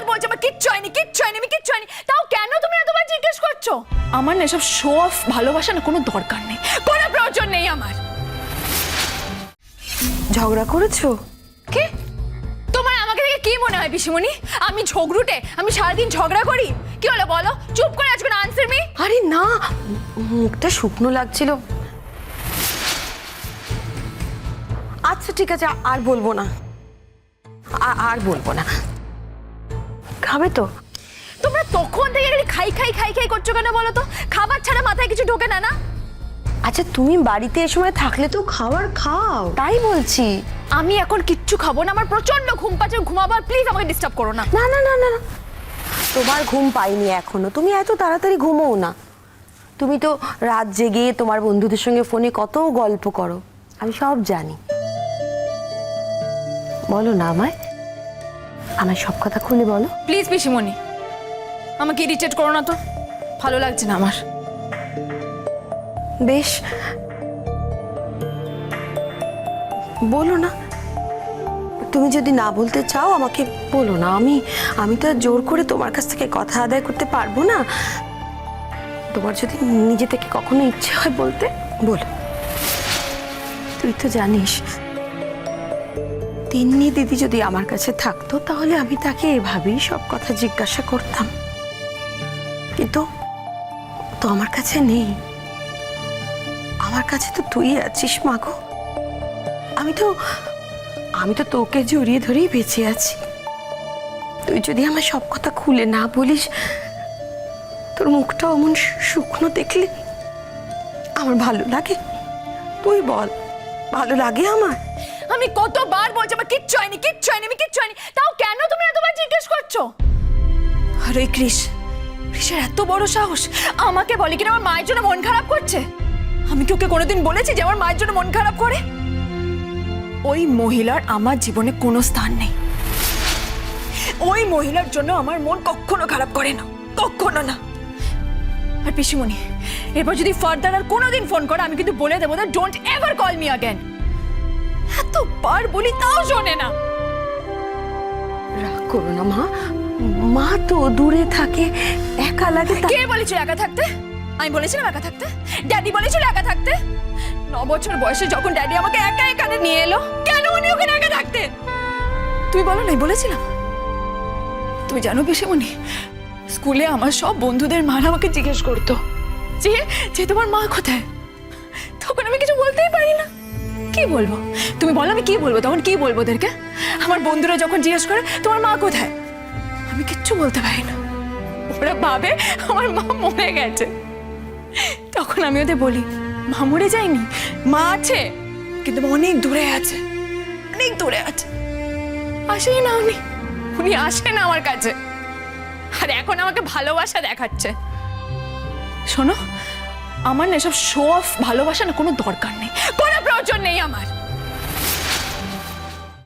বার বলছি আমার কিচ্ছু হয়নি কিচ্ছু হয়নি আমি কিচ্ছু হয়নি। তাও কেন তুমি এতবার জিজ্ঞেস করছ? আমার না এসব শো অফ ভালোবাসা না কোনো দরকার নেই। কোনো প্রয়োজন নেই আমার। ঝগড়া করেছ? কি? তোমার আমাকে দেখে কি মনে হয় পিসিমণি? আমি ঝগড়ুটে? আমি সারাদিন ঝগড়া করি? কি হলো বলো? চুপ করে আজকে আনসার মি আরে না মুখটা শুকনো লাগছিল। আচ্ছা ঠিক আছে আর বলব না। আর বলব না। খাবে তো? তোমরা তখন থেকে খালি খাই খাই খাই খাই করছ কেন বলো তো? খাবার ছাড়া মাথায় কিছু ঢোকে না না? আচ্ছা তুমি বাড়িতে এ সময় থাকলে তো খাবার খাও। তাই বলছি আমি এখন কিচ্ছু খাব না আমার প্রচণ্ড ঘুম পাচ্ছে ঘুমাবার প্লিজ আমাকে ডিস্টার্ব করো না। না না না না না। তোমার ঘুম পাইনি এখনও তুমি এত তাড়াতাড়ি ঘুমোও না। তুমি তো রাত জেগে তোমার বন্ধুদের সঙ্গে ফোনে কত গল্প করো আমি সব জানি। বলো না আমায়। আমার সব কথা খুলে বলো। প্লিজ পিসিমণি। আমাকে ইরিটেট করো না তো। ভালো লাগছে না আমার। বেশ। বলো না। তুমি যদি না বলতে চাও আমাকে বলো না। আমি আমি তো আর জোর করে তোমার কাছ থেকে কথা আদায় করতে পারব না। তোমার যদি নিজে থেকে কখনো ইচ্ছে হয় বলতে বলো। তুই তো জানিস তিন্নি দিদি যদি আমার কাছে থাকতো, তাহলে আমি তাকে এভাবেই সব কথা জিজ্ঞাসা করতাম। কিন্তু তো আমার কাছে নেই। আমার কাছে তো তুই আছিস মাগো আমি তো আমি তো তোকে জড়িয়ে ধরেই বেঁচে আছি। তুই যদি আমার সব কথা খুলে না বলিস, তোর মুখটা অমন শুকনো দেখলে আমার ভালো লাগে। তুই বল, ভালো লাগে আমার? আমি কতবার বলছি, আমার কিচ্ছু হয়নি কিচ্ছু হয়নি, আমি কিচ্ছু হয়নি। তাও কেন তুমি এতবার জিজ্ঞেস করছ? আরে ক্রিস, ক্রিসের এত বড় সাহস। আমাকে বলে কিনা আমার মায়ের জন্য মন খারাপ করছে? আমি কি ওকে কোনোদিন বলেছি যে আমার মায়ের জন্য মন খারাপ করে? ওই মহিলার আমার জীবনে কোনো স্থান নেই। ওই মহিলার জন্য আমার মন কখনো খারাপ করে না, কখনো না। আর পিসিমণি, এরপর যদি ফার্দার আর কোনোদিন ফোন করে, আমি কিন্তু বলে দেবো don't ever call me again এতবার বলি তাও শোনে না। রাগ করো না মা। মা তো দূরে থাকে একা লাগে তা- কে বলেছিল একা থাকতে? আমি বলেছিলাম একা থাকতে? ড্যাডি বলেছিল একা থাকতে? ন বছর বয়সে যখন ড্যাডি আমাকে একা এখানে নিয়ে এলো কেন উনি ওখানে একা থাকতেন তুমি বলো নাই বলেছিলাম। তুমি জানো পিসিমণি স্কুলে আমার সব বন্ধুদের মারা আমাকে জিজ্ঞেস করতো। যে যে তোমার মা কোথায়? তখন আমি কিছু বলতেই পারি না। কি বলব? তুমি বলো আমি কি বলব? তখন কি বলব ওদেরকে? আমার বন্ধুরা যখন জিজ্ঞেস করে, তোমার মা কোথায়? আমি কিচ্ছু বলতে পারি না। ওরা ভাবে আমার মা মরে গেছে। তখন আমি ওদের বলি, মা মরে যায়নি? মা আছে, কিন্তু অনেক দূরে আছে, অনেক দূরে আছে। আসেই না উনি। উনি আসে না আমার কাছে। আর এখন আমাকে ভালোবাসা দেখাচ্ছে। শোনো আমার না এসব শো অফ ভালোবাসা না কোনো দরকার নেই। কোনো প্রয়োজন নেই আমার।